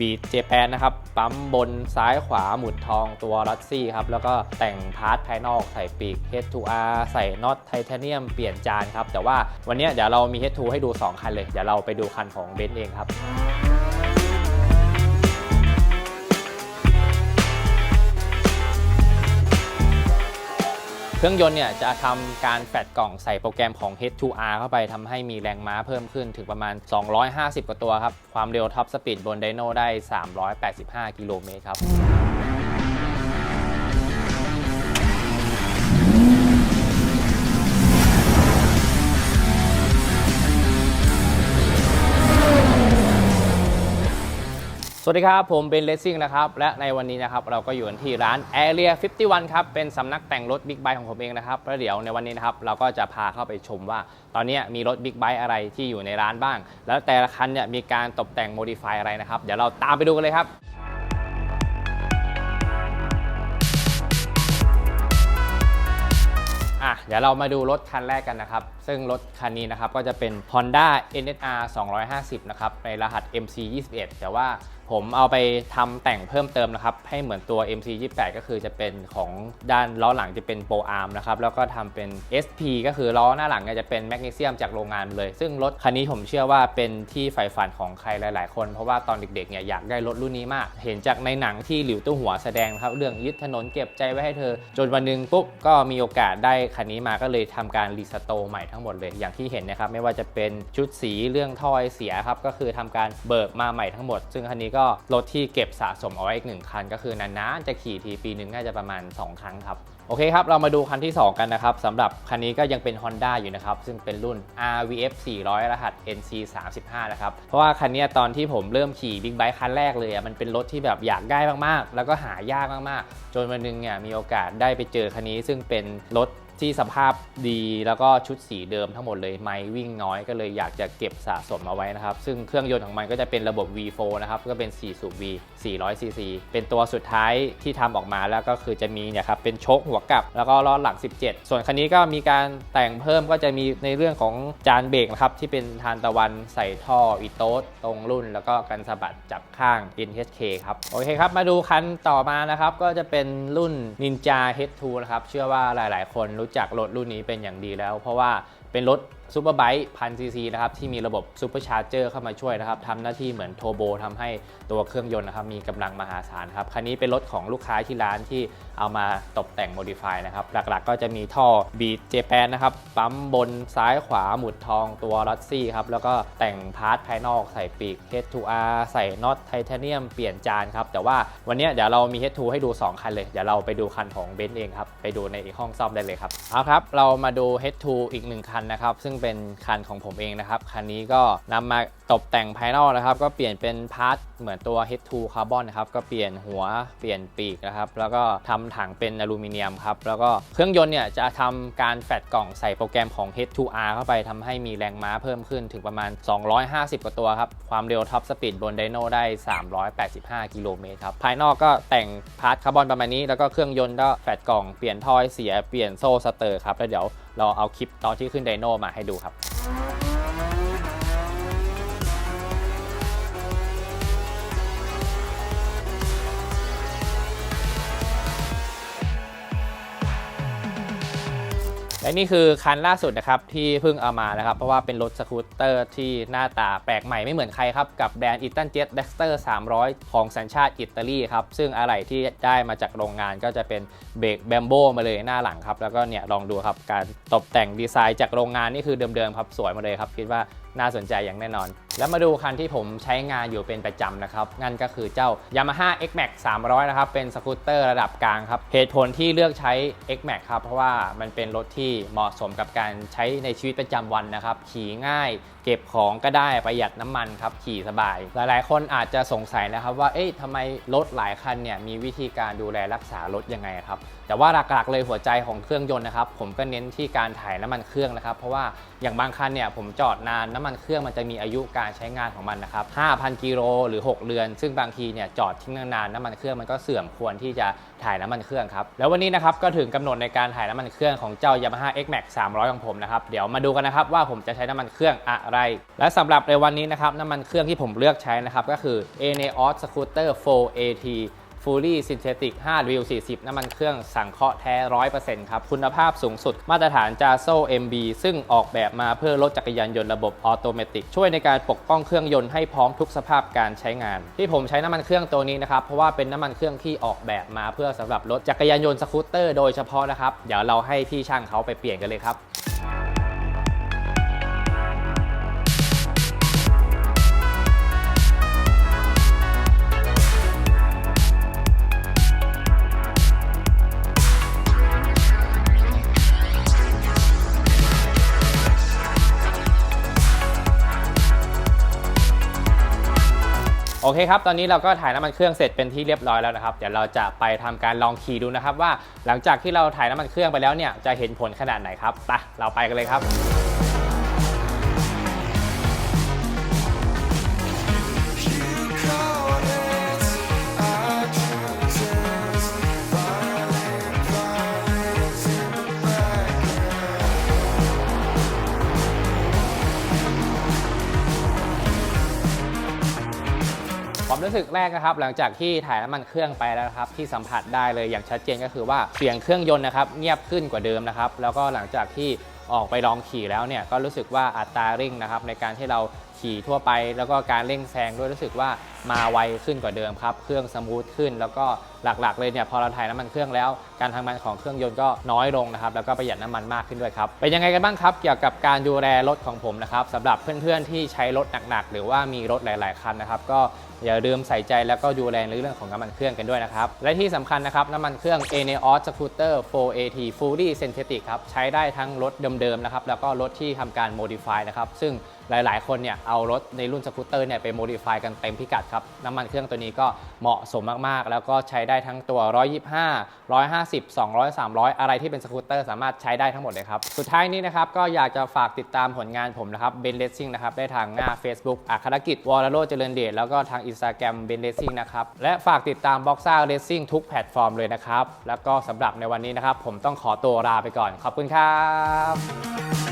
บีเจแปนนะครับ ปั๊มบนซ้ายขวาหมุดทองตัวรัสซี่ครับ แล้วก็แต่งพาร์ทภายนอกใส่ปีก H2R ใส่น็อตไทเทเนียมเปลี่ยนจานครับ แต่ว่าวันนี้เดี๋ยวเรามี H2 ให้ดู 2 คันเลย เดี๋ยวเราไปดูคันของเบนซ์เองครับ เครื่องยนต์เนี่ยจะทำการแฟดกล่องใส่โปรแกรมของ H2R เข้าไปทำให้มีแรงม้าเพิ่มขึ้นถึงประมาณ 250 กว่าตัวครับ ความเร็วท็อปสปีดบนไดโนได้ 385 กิโลเมตรครับ วัสดีครับ ผมเบนเลสซิ่งนะครับ และในวันนี้นะครับเราก็อยู่กันที่ร้าน Area 51 ครับ เป็นสำนักแต่งรถบิ๊กไบค์ของผมเองนะครับแล้วเดี๋ยวในวันนี้นะครับเราก็จะพาเข้าไปชมว่า ตอนนี้มีรถบิ๊กไบค์อะไรที่อยู่ในร้านบ้าง แล้วแต่ละคันเนี่ยมีการตกแต่งโมดิฟายอะไรนะครับ เดี๋ยวเราตามไปดูกันเลยครับอะเดี๋ยวเรามาดูรถคันแรกกันนะครับ ซึ่งรถคันนี้นะครับก็จะเป็น Honda NSR 250 นะครับ ในรหัส MC 21แต่ว่าผมเอาไปทำแต่งเพิ่มเติมนะครับ ให้เหมือนตัว MC 28ก็คือจะเป็นของด้านล้อหลังจะเป็นโปรอาร์มนะครับ แล้วก็ทำเป็น SP ก็คือล้อหน้าหลังเนี่ยจะเป็นแมกนีเซียมจากโรงงานเลย ซึ่งรถคันนี้ผมเชื่อว่าเป็นที่ใฝ่ฝันของใครหลาย ๆ คน เพราะว่าตอนเด็ก ๆ เนี่ยอยากได้รถรุ่นนี้มาก เห็นจากในหนังที่หลิวตู้หัวแสดงนะครับ เรื่องยึดถนนเก็บใจไว้ให้เธอ จนวันหนึ่งปุ๊บก็มีโอกาสได้คันนี้มาก็เลยทำการรีสโตร์ใหม่ทั้งหมดเลย อย่างที่เห็นนะครับไม่ว่าจะเป็นชุดสีเรื่องถ้อยเสียครับก็คือทำการเบิกมาใหม่ทั้งหมด ซึ่งคันนี้ก็รถที่เก็บสะสมเอาไว้อีกหนึ่งคัน ก็คือนานๆจะขี่ทีปีหนึ่งน่าจะประมาณ 2 ครั้งครับโอเคครับ เรามาดูคันที่ 2 กันนะครับสำหรับคันนี้ก็ยังเป็น Honda อยู่นะครับ ซึ่งเป็นรุ่น RVF 400 รหัส NC 35นะครับ เพราะว่าคันนี้ตอนที่ผมเริ่มขี่บิ๊กไบค์คันแรกเลยมันเป็นรถที่แบบอยากได้มากๆ แล้วก็หายากมากๆ จนวันหนึงเนี่ยมีโอกาสได้ไปเจอคันนี้ซึ่งเป็นรถ ที่สภาพดีแล้วก็ชุดสีเดิมทั้งหมดเลยไม่วิ่งน้อยก็เลยอยากจะเก็บสะสมเอาไว้นะครับ ซึ่งเครื่องยนต์ของมันก็จะเป็นระบบ V4 นะครับก็เป็น 4 สูบ V 400 cc เป็นตัวสุดท้ายที่ทำออกมาแล้วก็คือจะมีเนี่ยครับเป็นโชคหัวกลับ แล้วก็ล้อหลัง 17 ส่วนคันนี้ก็มีการแต่งเพิ่มก็จะมีในเรื่องของจานเบรกนะครับที่เป็นทานตะวันใส่ท่ออีโต๊ดตรงรุ่น แล้วก็กันสะบัดจับข้าง NHK ครับโอเคครับมาดูคันต่อมานะครับก็จะเป็นรุ่น Ninja H2 นะครับเชื่อว่าหลาย ๆ คนรู้จักรถรุ่นนี้เป็นอย่างดีแล้ว เพราะว่าเป็นรถซูเปอร์ไบค์พันซีซีนะครับที่มีระบบซูเปอร์ชาร์เจอร์เข้ามาช่วยนะครับทำหน้าที่เหมือนโทโบทำให้ตัวเครื่องยนต์นะครับมีกำลังมหาศาลครับคันนี้เป็นรถของลูกค้าที่ร้านที่เอามาตกแต่งโมดิฟายนะครับหลักๆ ก็จะมีท่อบีเจแปนนะครับปั๊มบนซ้ายขวาหมุดทองตัวรัสซี่ครับแล้วก็แต่งพาร์ทภายนอกใส่ปีก H2R ใส่น็อตไทเทเนียมเปลี่ยนจานครับแต่ว่าวันนี้เดี๋ยวเรามี H2 ให้ดู 2 คันเลย เดี๋ยวเราไปดูคันของเบนซ์เองครับไปดูในห้องซ่อมได้เลยครับเอาครับเรามาดู H2 อีกหนึ่งคันนะครับ ซึ่งเป็นคันของผมเองนะครับ คันนี้ก็นำมาตกแต่งภายนอกนะครับ ก็เปลี่ยนเป็นพาร์ทเหมือนตัว H2 คาร์บอนนะครับ ก็เปลี่ยนหัวเปลี่ยนปีกนะครับ แล้วก็ทำถังเป็นอลูมิเนียมครับ แล้วก็เครื่องยนต์เนี่ยจะทำการแฟดกล่องใส่โปรแกรมของ H2R เข้าไปทำให้มีแรงม้าเพิ่มขึ้นถึงประมาณ 250 กว่าตัวครับ ความเร็วท็อปสปีดบนไดโนได้ 385 กิโลเมตรครับ ภายนอกก็แต่งพาร์ทคาร์บอนประมาณนี้ แล้วก็เครื่องยนต์ก็แฟดกล่องเปลี่ยนทอให้เสียเปลี่ยนโซ่สเตอร์ครับ แล้วเดี๋ยวเราเอาคลิปตอนที่ขึ้นไดโนมาให้ดูครับ และนี่คือคันล่าสุดนะครับที่เพิ่งเอามานะครับ เพราะว่าเป็นรถสกูตเตอร์ที่หน้าตาแปลกใหม่ไม่เหมือนใครครับ กับแบรนด์อิตันเจ็ตเด็กสเตอร์300 ของสัญชาติอิตาลีครับ ซึ่งอะไหล่ที่ได้มาจากโรงงานก็จะเป็นเบรกแบมโบมาเลยหน้าหลังครับ แล้วก็เนี่ยลองดูครับ การตกแต่งดีไซน์จากโรงงานนี่คือเดิมๆครับสวยมาเลยครับ คิดว่าน่าสนใจอย่างแน่นอน แล้วมาดูคันที่ผมใช้งานอยู่เป็นประจำนะครับ นั่นก็คือเจ้า Yamaha X Max 300 นะครับ เป็นสกูตเตอร์ระดับกลางครับ เหตุผลที่เลือกใช้ X Max ครับ เพราะว่ามันเป็นรถที่เหมาะสมกับการใช้ในชีวิตประจำวันนะครับ ขี่ง่าย เก็บของก็ได้ประหยัดน้ำมันครับ ขี่สบาย หลายๆ คนอาจจะสงสัยนะครับว่า เอ๊ะทำไมรถหลายคันเนี่ยมีวิธีการดูแลรักษารถยังไงครับ แต่ว่าหลักๆเลยหัวใจของเครื่องยนต์นะครับผมก็เน้นที่การถ่ายน้ำมันเครื่องนะครับ เพราะว่าอย่างบางคันเนี่ยผมจอดนานน้ำมันเครื่องมันจะมีอายุการใช้งานของมันนะครับ5,000กิโลหรือ 6 เดือน ซึ่งบางทีเนี่ยจอดทิ้งนานๆน้ำมันเครื่องมันก็เสื่อมควรที่จะถ่ายน้ำมันเครื่องครับแล้ววันนี้นะครับก็ถึงกำหนดในการถ่ายน้ำมันเครื่องของเจ้า Yamaha X Max 300 ของผมนะครับเดี๋ยวมาดูกันนะครับว่าผมจะใช้น้ำมันเครื่องอะไร และสำหรับในวันนี้นะครับน้ำมันเครื่องที่ผมเลือกใช้นะครับก็คือ Eneos Scooter 4AT Fully Synthetic 5 w 40 น้ำมันเครื่องสังเคราะห์แท้ 100%ครับ คุณภาพสูงสุด มาตรฐาน j a s o MB ซึ่งออกแบบมาเพื่อรถจักรยานยนต์ระบบออโตเมติกช่วยในการปกป้องเครื่องยนต์ให้พร้อมทุกสภาพการใช้งาน ที่ผมใช้น้ำมันเครื่องตัวนี้นะครับ เพราะว่าเป็นน้ำมันเครื่องที่ออกแบบมาเพื่อสำหรับรถจักรยานยนต์สกูตเตอร์โดยเฉพาะนะครับ เดี๋ยวเราให้พี่ช่างเขาไปเปลี่ยนกันเลยครับ โอเคครับ ตอนนี้เราก็ถ่ายน้ำมันเครื่องเสร็จเป็นที่เรียบร้อยแล้วนะครับ เดี๋ยวเราจะไปทำการลองขี่ดูนะครับว่าหลังจากที่เราถ่ายน้ำมันเครื่องไปแล้วเนี่ยจะเห็นผลขนาดไหนครับ ไป เราไปกันเลยครับ รู้สึกแรกนะครับ หลังจากที่ถ่ายน้ำมันเครื่องไปแล้วครับที่สัมผัสได้เลยอย่างชัดเจนก็คือว่าเสียงเครื่องยนต์นะครับเงียบขึ้นกว่าเดิมนะครับแล้วก็หลังจากที่ ออกไปลองขี่แล้วเนี่ยก็รู้สึกว่าอัตราเร่งนะครับในการที่เราขี่ทั่วไป แล้วก็การเร่งแซงด้วยรู้สึกว่ามาไวขึ้นกว่าเดิมครับ เครื่องสมูทขึ้น แล้วก็หลักๆ เลยเนี่ยพอเราถ่ายน้ำมันเครื่องแล้ว การทำงานของเครื่องยนต์ก็น้อยลงนะครับแล้วก็ประหยัดน้ำมันมากขึ้นด้วยครับเป็นยังไงกันบ้างครับเกี่ยวกับการดูแลรถของผมนะครับสำหรับเพื่อนๆที่ใช้รถหนักๆ หรือว่ามีรถหลาย ๆคันนะครับก็อย่าลืมใส่ใจแล้วก็ดูแลในเรื่องของน้ำมันเครื่องกันด้วยนะครับและที่สำคัญนะครับน้ำมันเครื่อง Eneos Scooter 4AT Fully Synthetic ครับใช้ได้ทั้งรถเดิมๆนะครับแล้วก็รถที่ทำการ modify นะครับซึ่ง หลาย ๆ คนเนี่ยเอารถในรุ่นสกูตเตอร์เนี่ยไป modify กันเต็มพิกัดครับ น้ำมันเครื่องตัวนี้ก็เหมาะสมมาก ๆ แล้วก็ใช้ได้ทั้งตัว 125 150 200 300 อะไรที่เป็นสกูตเตอร์สามารถใช้ได้ทั้งหมดเลยครับ สุดท้ายนี้นะครับก็อยากจะฝากติดตามผลงานผมนะครับเบนเลสซิ่งนะครับได้ทางหน้า Facebook อัครกิจวรโรจน์เจริญเดชแล้วก็ทาง Instagram เบนเลสซิ่งนะครับและฝากติดตาม b o x ซ่าเ c ซิ่งทุกแพลตฟอร์มเลยนะครับแล้วก็สำหรับในวันนี้นะครับผมต้องขอตัวลาไปก่อนขอบคุณครับ